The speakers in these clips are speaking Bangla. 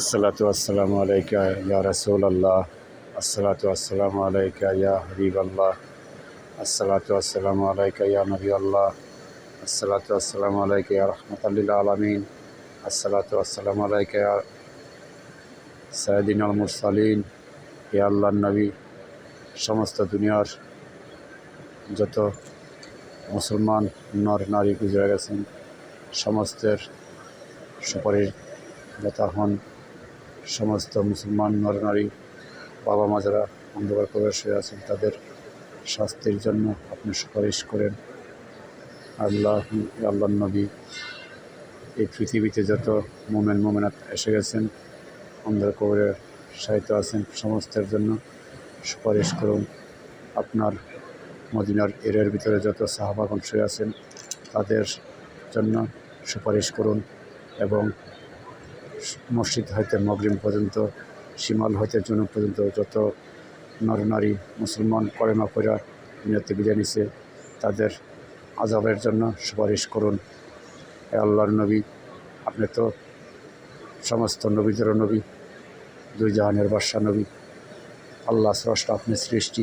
আসসালাতু আসসালাম আলাইকা ইয়া রাসুল আল্লাহ আসসালাতু আসসালাম আলাইকা ইয়া হরিব আল্লাহ আসসালাতু আসসালাম আলাইকা ইয়া নবী আল্লাহ আসসালাতু আসসালাম আলাইকা ইয়া রহমতাল্লিল আলমিন। আসসালাতু আসসালাম আলাইকা ইয়া সায়দিন মুরসালিন। ইয়া আল্লাহ নবী। সমস্ত দুনিয়ার যত মুসলমান নর নারী গুজরা গেছেন, সমস্তের সুপারিশ দাতা হন। সমস্ত মুসলমান নর নারী বাবা মা যারা অন্ধকার প্রবেশ হয়ে আছেন, তাদের শাস্তির জন্য আপনি সুপারিশ করেন। আল্লাহ আল্লাহ নবী এই পৃথিবীতে যত মোমেন, মোমেনাত এসে গেছেন, অন্ধকার কবরে সাহিত্য আছেন, সমস্তের জন্য সুপারিশ করুন। আপনার মদিনার এরের ভিতরে যত সাহাবাগন শুয়ে আছেন, তাদের জন্য সুপারিশ করুন এবং মসজিদ হইতে মগরিম পর্যন্ত সীমাল হইতে জুনুব পর্যন্ত যত নরনারী মুসলমান, কলেমা কইরা নিয়তে বিদায় নিছে, তাদের আজাবের জন্য সুপারিশ করুন। আল্লাহর নবী, আপনি তো সমস্ত নবীদেরও নবী, দুই জাহানের বাদশা নবী। আল্লাহ স্রষ্টা, আপনি সৃষ্টি,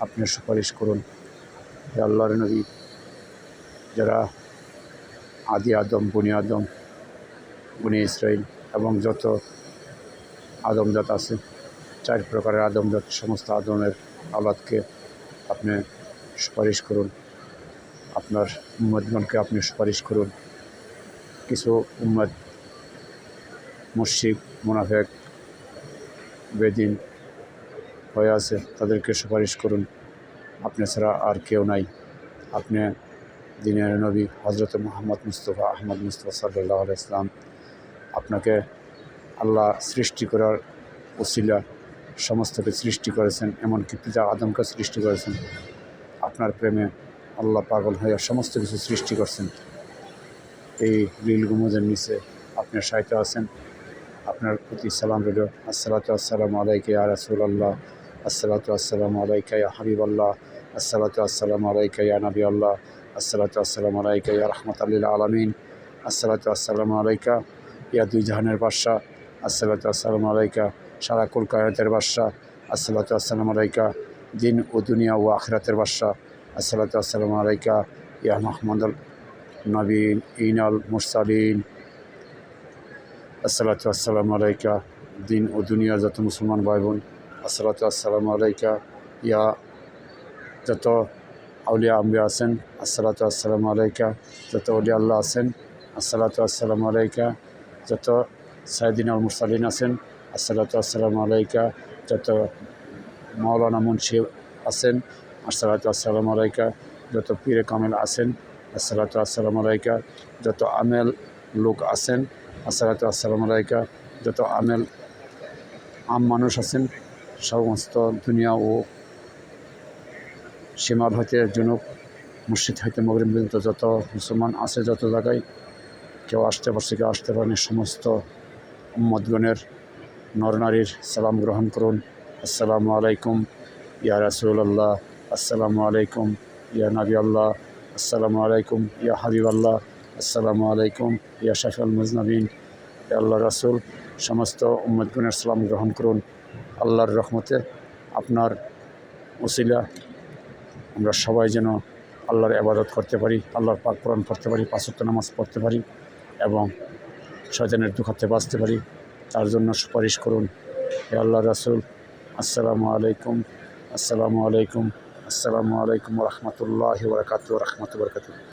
আপনি সুপারিশ করুন। হে আল্লাহর নবী, যারা আদি আদম, বুনি আদম, বুনি ইসরাইল এবং যত আদমজাত আছে, চার প্রকারের আদমজাত, সমস্ত আদমের আলাদকে আপনি সুপারিশ করুন। আপনার উম্মদগণকে আপনি সুপারিশ করুন। কিছু উম্মদ মুশিক মুনাফেক, বেদিন হয়ে আছে, তাদেরকে সুপারিশ করুন। আপনি ছাড়া আর কেউ নাই। আপনি দিনের নবী হজরত মোহাম্মদ মুস্তফা আহমদ মুস্তফা সাল্লাহ ইসলাম আপনাকে আল্লাহ সৃষ্টি করার ওসিলা সমস্তকে সৃষ্টি করেছেন, এমনকি পিতা আদমকে সৃষ্টি করেছেন। আপনার প্রেমে আল্লাহ পাগল হয়ে সমস্ত কিছু সৃষ্টি করছেন। এই রিল গুমজের নিচে আপনার সাহিত্য আছেন। আপনার প্রতি সালাম রইল। আসসালাতু আসসালামু আলাইকা ইয়া রাসূল আল্লাহ আসসালাতু আসসালামু আলাইকা ইয়া হাবিব আল্লাহ আসসালাতু আসসালামু আলাইকা ইয়া নবী আল্লাহ আসসালাতু আসসালামু আলাইকা ইয়া রহমতাল্লিল আলমিন। আসসালাতু আসসালামু আলাইকা ইয়া দুই জাহানের বাদশাহ আসসালাতু আসসালামু আলাইকা, সারা কলকাতার বাদশাহ আসসালাতু আসসালামু আলাইকা, দিন ও দুনিয়া ও আখরাতের বাদশাহ আসসালাতু আসসালামু আলাইকা, ইয়া মাহমুদ নবীন, ইনাল মুরসালিন। আসসালাতু আসসালামু আলাইকা, দিন ও দুনিয়ার যত মুসলমান ভাই বোন আসসালাতু আসসালামু আলাইকা, ইয়া যত আউলিয়া আম্বিয়া আছেন, আসসালাতু আসসালামু আলাইকা, যত অলিয়া আল্লাহ আছেন, আসসালাতু আসসালামু আলাইকা যত সাইদিন আল মুরসালিন আছেন। আসসালাতু আসসালামু আলাইকা যত মাওলানা মুন্সি আছেন। আসসালাতু আসসালামু আলাইকা যত পীরে কামেল আছেন। আসসালাতু আসসালামু আলাইকা যত আমেল লোক আছেন। আসসালাতু আসসালামু আলাইকা যত আমেল আম মানুষ আছেন। সমস্ত দুনিয়া ও সীমাল হইতে জুনুব মসজিদ হইতে মগরিম পর্যন্ত যত মুসলমান আছে, যত জায়গায় কেউ আসতে পারছে, কেউ আসতে পারেনি, সমস্ত উম্মদগণের নরনারীর সালাম গ্রহণ করুন। আসসালামু আলাইকুম, ইয়া রাসুল্লাহ আসসালামু আলাইকুম, ইয়া নবী আল্লাহ আসসালামু আলাইকুম, ইয়া হাবিব আল্লাহ আসসালামু আলাইকুম, ইয়া শাফিউল মুজনবিন। আল্লাহ রাসুল, সমস্ত উম্মদগুণের সালাম গ্রহণ করুন। আল্লাহর রহমতে আপনার ওসিলা, আমরা সবাই যেন আল্লাহর আবাদত করতে পারি, আল্লাহর পাক পূরণ পড়তে পারি পাঁচত্ব নামাজ পড়তে পারি। শয়তানের দুঃখাতে বাঁচতে পারি, তার জন্য সুপারিশ করুন। হে আল্লাহ রাসুল, আসসালামু আলাইকুম আসসালামু আলাইকুম আসসালামু আলাইকুম রহমতুল্লাহ বরকাত রহমত বরকাত